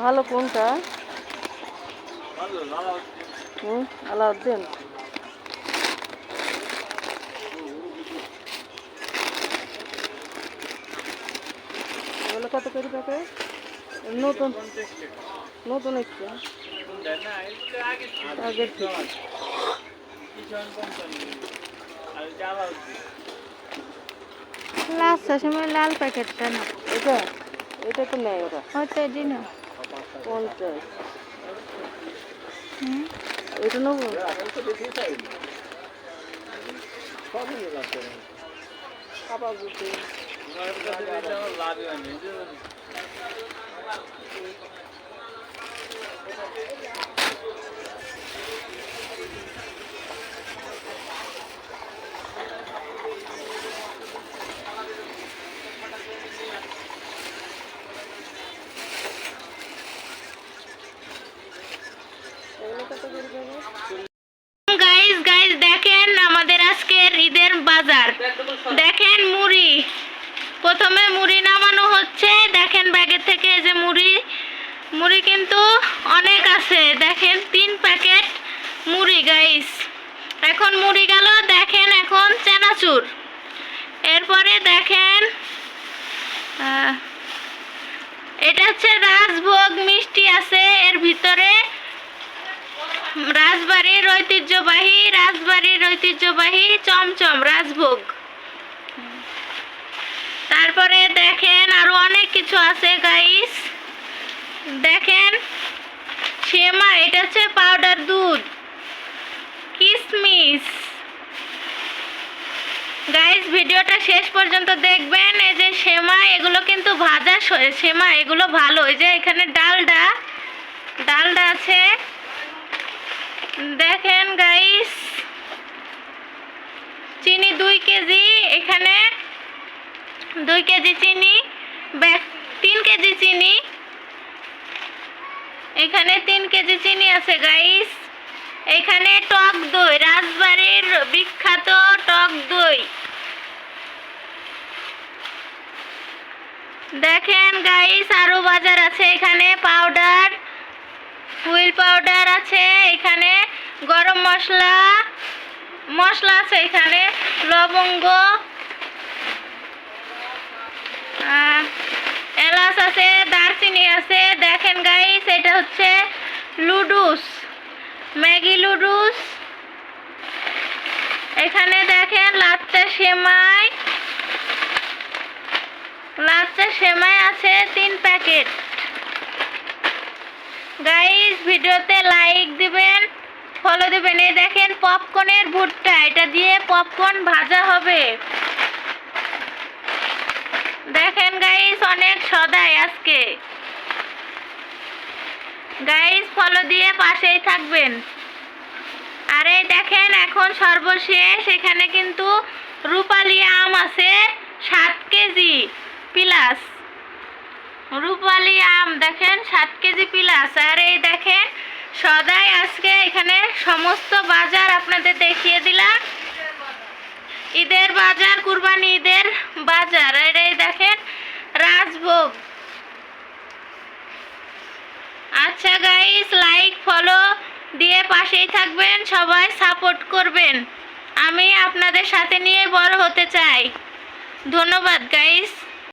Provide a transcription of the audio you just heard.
ভালো কোনটা? হুম আলাউদ্দিন। এগুলো কত করে প্যাকেট নতুন নতুন একটা। আগের থেকে। লাল প্যাকেটটা না। এটা? এটা তো নেই ওরা হয়তো এটি না। পঞ্চাশ। এটা নেব? খাবার বুঝি তোমার কাছে দিলে আমার লাভ হয় না এই যে এগুলো কত করে প্যাকেট গাইস গাইস দেখেন আমাদের আজকের ঈদের বাজার। দেখেন মুড়ি। প্রথমে মুড়ি নামানো হচ্ছে। দেখেন ব্যাগের থেকে যে মুড়ি। মুড়ি কিন্তু অনেক আছে। দেখেন, তিন প্যাকেট মুড়ি গাইস এখন মুড়ি গেল, দেখেন এখন চেনাচুর। এরপরে দেখেন এটা হচ্ছে রাজভোগ মিষ্টি আছে। এর ভিতরে রাজবাড়ির ঐতিহ্যবাহী রাজবাড়ির ঐতিহ্যবাহী চমচম রাজভোগ। তারপরে দেখেন আরও অনেক কিছু আছে গাইস দেখেন সেমা এটা হচ্ছে পাউডার দুধ। কিসমিস। গাইস ভিডিওটা শেষ পর্যন্ত দেখবেন। এই যে সেমা এগুলো কিন্তু ভাজা সেমা এগুলো ভালো। এই যে এখানে ডালডা ডালডা আছে। দেখেন গাইস চিনি দুই কেজি, এখানে দুই কেজি চিনি তিন কেজি চিনি। এখানে তিন কেজি চিনি আছে গাইস এখানে টক দই, রাজবাড়ির বিখ্যাত টক দই। দেখেন গাইস আরও বাজার আছে, এখানে পাউডার হুইল পাউডার আছে। গরম মশলা মশলা আছে এখানে, লবঙ্গ এলাচ আছে, দারচিনি আছে, দেখেন গাইস এটা হচ্ছে লুডুস, ম্যাগি লুডুস। এখানে দেখেন লাচ্চা সেমাই লাচ্চা সেমাই আছে তিন প্যাকেট। গাইস ভিডিওতে লাইক দিবেন। ফলো দিবেন এই দেখেন পপকর্নের ভুট্টা। এটা দিয়ে পপকর্ন ভাজা হবে। দেখেন গাইস অনেক সদাই আজকে। গাইস ফলো দিয়ে পাশেই থাকবেন। আর এই দেখেন, এখন সর্বশেষ। এখানে কিন্তু রূপালি আম আছে সাত কেজি প্লাস রূপালি আম, দেখেন, সাত কেজি প্লাস আর এই দেখেন সদাই আজকে এখানে সমস্ত বাজার আপনাদের দেখিয়ে দিলাম। ঈদের বাজার, কুরবানি ঈদের বাজার। এই দেখেন, রাজভোগ। আচ্ছা গাইস লাইক ফলো দিয়ে পাশেই থাকবেন, সবাই সাপোর্ট করবেন। আমি আপনাদের সাথে নিয়ে বড় হতে চাই। ধন্যবাদ গাইস